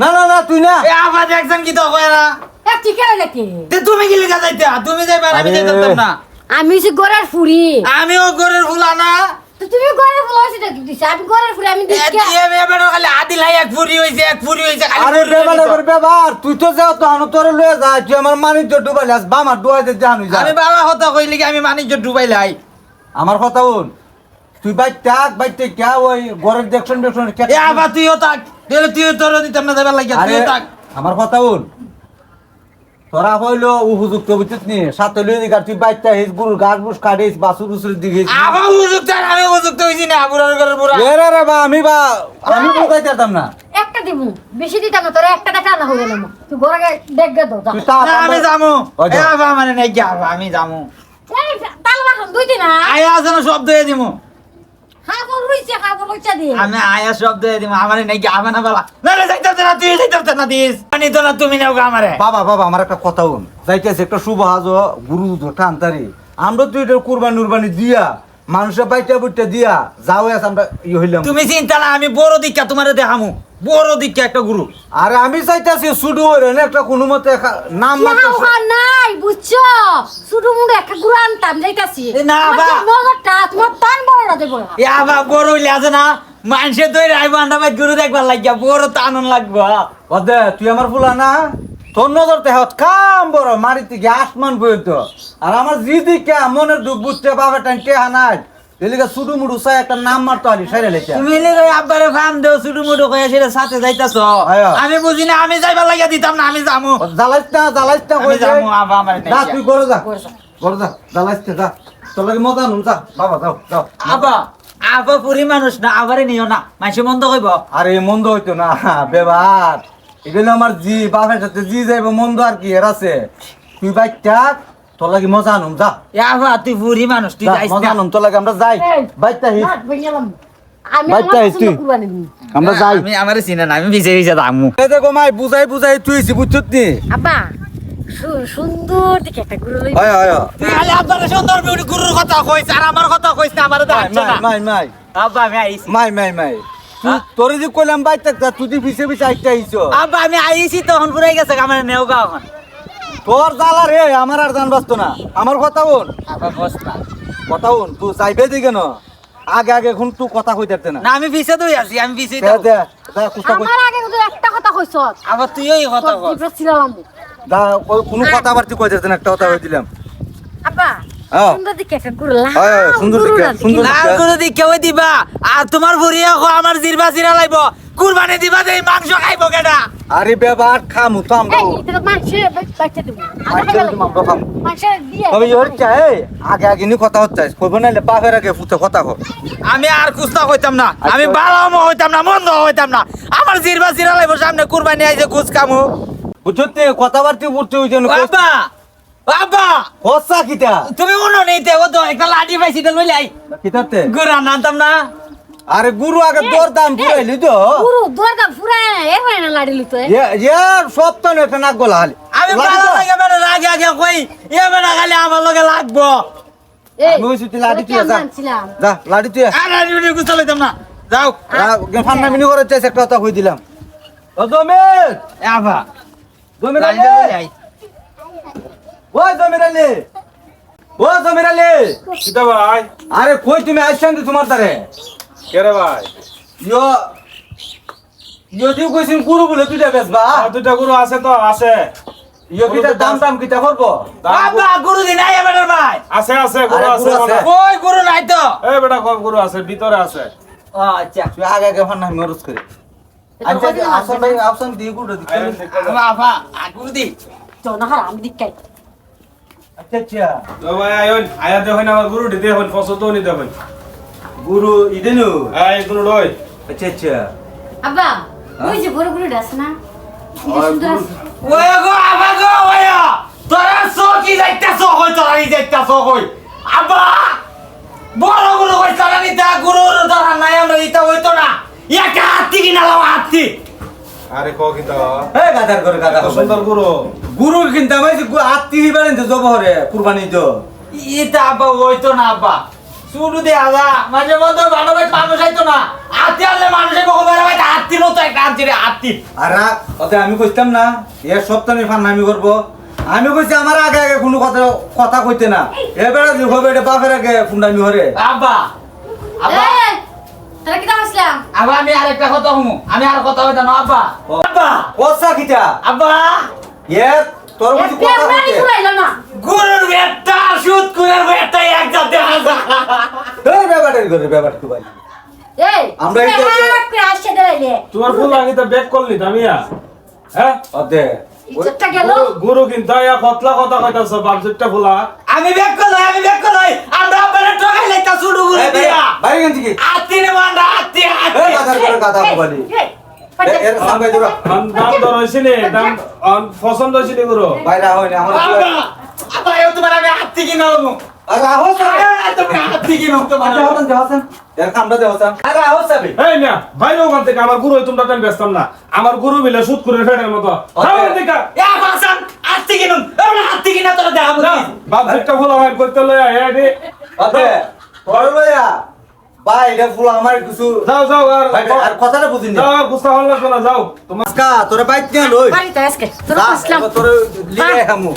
না না না তুই না। এ আবার দেখছেন কি তো কয় না? এ ঠিক আছে নাকি তে তুমি কি লিখা যাইতা? তুমি যাইবা আমি। যাইতাম না। আমি হচ্ছে গড়ের ফুরি আমিও গরের ফুলা না। তো তুমি গড়ের ফুল দিছে? আমি আমি এ বেবের খালি আদি লাই এক ফুরি হইছে এক ফুরি হইছে খালি আরে ফুরি বেবার হইছে। করে বেবার তুই তো যাও তো আনো তোরে লয়ে যা। তুই আমার মানিজ্য ডুবাইলি আস বামার ডুবাইতে জানুই যা আমি বাবা কথা কইলি কি আমি বাণিজ্য ডুবাই লাই আমার কথা বল। তুই বাইক টাক বাইতে কে ওই ঘরের দেখশন দেখশন এ আবার তুইও থাক। তাহলে তুইও তোর দিতাম না যাবার লাগিয়া আরে থাক। আমার কথা বল তোরা হইল উপযুক্ত বুঝছিস নি সাথে লই দিকা তুই বাইকটা হিস গুরুর গাছ বুস কাটিস বাসুর উসুর দিকে আবার উপযুক্ত আমি উপযুক্ত হইছি না বুড়ার ঘরের বুড়া। রে বা আমি বা আমি না। একটা দিব বেশি দিতাম না তোরা একটা টাকা না হয়ে তুই গড়াকে দেখ গে দাও না, আমি যামু। এ। আবার মানে নাই আমি যামু। এই, তাল বাসন দুই দিন আয়া। আছে না শব্দ হয়ে দিমু। আমি আয়া আমার নাই কি না বালা না না যাইতাছ না তুই যাইতাছ না দিস। আমি তো না তুমি নাও আমারে। বাবা বাবা আমার একটা কথা বল। যাইতেছে একটা শুভ হাজ গুরু টানতারি আমরা তো এটা কুরবানি উরবানি দিয়া মানুষের বাইটা দিয়া যাও আমরা ই হইলাম। তুমি চিন্তা না আমি বড় দীক্ষা তোমারে দেখামু। বড় দীক্ষা একটা গুরু। আরে আমি চাইতেছি শুধু ওরে একটা কোনো মতে একা- নাম না, নাই বুঝছ? শুধু মুড়ে একটা গুড় আনতাম যাইতাছি। না, বা। নজরটা তোমার টান বড়টা দেবো। এ আবার বড় হইলে আছে না মানুষের দই আইব আন্ডা গুরু দেখবার লাগিয়া বড় তো আনন্দ লাগবো তুই আমার ফুলা না? তোর নজর দেহত কাম বড় মারিতে গিয়ে আসমান পর্যন্ত। আর আমার জি দিকে মনের দুঃখ বুঝতে পাবে টাইম টেহা নাই। এলিকে শুধু মুড়ু চাই একটা নাম মারতো আলি সাইরে লেখা তুমি লিগে আব্বারে ফাম দেও শুধু মুডু কইয়া সেটা সাথে যাইতাছ। আমি বুঝি না আমি যাইবার লাগিয়া দিতাম না আমি যামু। জ্বালাইস না জ্বালাইস না আমি কই যামু আবার আমার নাই যা গিয়া। তুই গড়ে যা। গড়ে যা। জ্বালাইস না, যা। তোর লাগে মজা নুন যা। বাবা যাও যাও। আবা আবা পুরি মানুষ না আবারে নিও না। মাসে মন্দ কইব? আরে মন্দ হইতো না বেবার। এগুলো আমার জি বাপের সাথে জি যাইব মন্দ আর কি এর আছে। তুই বাইক টাক তোর লাগে মজা আনুম যা। আবা তুই পুরি মানুষ তুই যাইস মজা আনুম তোর লাগে আমরা যাই। এই, হিস তুই। পছন্দ আমরা যাই। আমি আমার চিনে না আমি ভিজে ভিজে দামু। এই দেখো মাই বুঝাই বুঝাই তুই বুঝছত নি? আব্বা সু- সুন্দর দেখে একটা গুড় লই হয় হয় তুই খালি আব্বারে সুন্দর বিউটি গুরুর কথা কইছ আর আমার কথা কইছ না আমারে মাই না। মাই মাই। আব্বা আমি আইছি। মাই মাই মাই। তুই তোরে যে কইলাম বাইক থাকতা তুই পিছে পিছে আইতে আইছো। আব্বা আমি আইছি তখন পুরাই গেছে আমার নেও গা এখন। তোর জ্বালা রে আমার আর জান বাঁচতো না। আমার কথা বোন কথা বোন তুই চাইবে দি কেন? আগে আগে এখন তুই কথা কই দেখতে না। না আমি পিছে দুই আছি আমি পিছে দে দে দা কুস্তা কই। আমার আগে কিন্তু একটা কথা কইছ। আবার তুইও কথা কর দা কোনো কথা তুই কই দেখতে না একটা কথা কই দিলাম কুরবানি দিবা? দেই মাংস খাইব কেডা আরে বেবার খামু তো আমরা এই এটা মাংসে বাচ্চা দিব। মাংসের দিব, আমরা খামু। মাংসে দিয়ে তবে ইহর চাই আগে আগে নি কথা হচ্ছে কইব নাইলে বাপের আগে ফুতে কথা কর আমি আর কুস্তা হইতাম না। আমি আচ্ছা। বালামো হইতাম না মন্দ হইতাম না। আমার জিরবা জিরা লাইব সামনে কুরবানি আইছে কুচ কামু বুঝতে কথা বার্তি বুঝতে হইছে না বাবা বাবা! কসা কিটা তুমি উনো নেইতে ও তো একটা লাঠি পাইছি তো লইলে আই। কিটাতে গুড়া নানতাম না। আরে গুরু আগে তোর দাম পুরাইলি তো। পুরো দরদা ফুরায় না এ হয় না লাড়িলি তো এ। এ সব তো একটা নাক গলা হালি আমি লাগি তো? লাগে বেটা আগে আগে কই এ বেটা খালি আমার লগে লাগবো। এই আমি ওই সুতি লাঠি তুই যা। যা লাঠি তুই আর আমি লইতাম না। যাও। ফান্না মিনি করে চাইছে একটা কথা কই দিলাম। ও জমির! এ আবা জমির লই আই। ও জমির আলী ও জমির আলী কিতা ভাই আরে কই তুমি আইছেন তোমার দ্বারে কেরে ভাই ইয়ো ইয়ো দিও কইছিন গুরু বলে তুইটা বেচবা দুইটা গরু আছে তো আছে ইয়ো কিটা দাম দাম কিটা করব দাম গুরু দিন আই বেটার ভাই আছে আছে গরু আছে। মনে। কই গুরু নাই তো এই বেটা কম গরু আছে ভিতরে আছে আচ্ছা তুই আগে আগে ফান্না করে আচ্ছা আসন ভাই আসন দিয়ে গুরু আ, গুরু দি তো না হারাম দিকাই আচ্ছা আচ্ছা। তো ভাই আইন আয়া দেখুন আমার গরু দিতে হন পছন্দ নি দেখুন। গুরু ইদেনু? এই গরু রই আচ্ছা আচ্ছা। আব্বা ওই যে বড় গুড় আছে না? ওই গো আবা গো ওই তোরা সকি যাইতাছ কই তোরা ই যাইতাছ কই? আবা বড় গুরু কই তোরা নিতা গুরু তোরা নাই আমরা দিতা হইতো না একটা হাতি কিনা লাও হাতি। আরে ক কিতা? এই গাদার করে গাদা এত সুন্দর গরু। গুরু কিন্তু আমি আত্মি হিবারেন তো জব হরে কুরবানি তো ইতা আব্বা হইতো না আব্বা। শুরু দে আগা মাঝে মধ্যে ভালো ভাই মানুষ আইতো না। আত্মি আনলে মানুষের বকো বেড়া ভাই আত্মি মতো একটা আত্মি রে আত্মি আর রাখ আমি কইতাম না এ সপ্তাহ আমি ফান্নামি করব। আমি কইছি আমার আগে আগে কোনো কথা কথা কইতে না। এবারে যে হবে এটা বাপের আগে ফুন্ডামি হরে আব্বা আব্বা। তোরা কি আমি আরেকটা কথা হুমু আমি আর কথা হইতা না আব্বা। আব্বা কসা কিটা? আব্বা। এ তোর বুঝি কথা গুরুর বেটা কুরের বেটা এক জাত দেখা যায়। এই ব্যাপারটা করে ব্যাপার ভাই এই আমরা তোমার ফুল আগে তো ব্যাক করলি দামিয়া হ্যাঁ? অতে গুরু- কিন্তু কথা কইতাছ বাপজিটটা ফুলা। আমি ব্যাক করলাই আমি ব্যাক করলাই আমরা দিয়া। বাইরে করে বলি। এর সামনে দাম দাম দাম পছন্দ গুরু। বাইরে হয় না আমার আব্বা আব্বা তোমার আমি আত্মি কিনা হব আরে আহো তুমি আত্মি কিনা তোমার আচ্ছা হতেন যে হতেন এর কামটা দে হতেন আরে আহো সাবি এই মিয়া ভাই ওখান থেকে আমার গুরু তোমরা টাইম ব্যস্তাম না? আমার গুরু বিলে সুদ করে ফেটের মতো। যাও ওখান এ বাসান আমরা তোরা দেখাবো। না, বাপজিটটা ফুলা ভাই করতে লইয়া এ অতে তোর লইয়া ভাই এটা ফুল আমার কিছু যাও যাও আর ভাই আর কথাটা বুঝিনি। যাও গুস্তা হল না যাও। তোমার কা তোরে বাইক নিয়ে লই। বাড়িতে আজকে তোরে আসলাম। তোরে লিয়ে হামু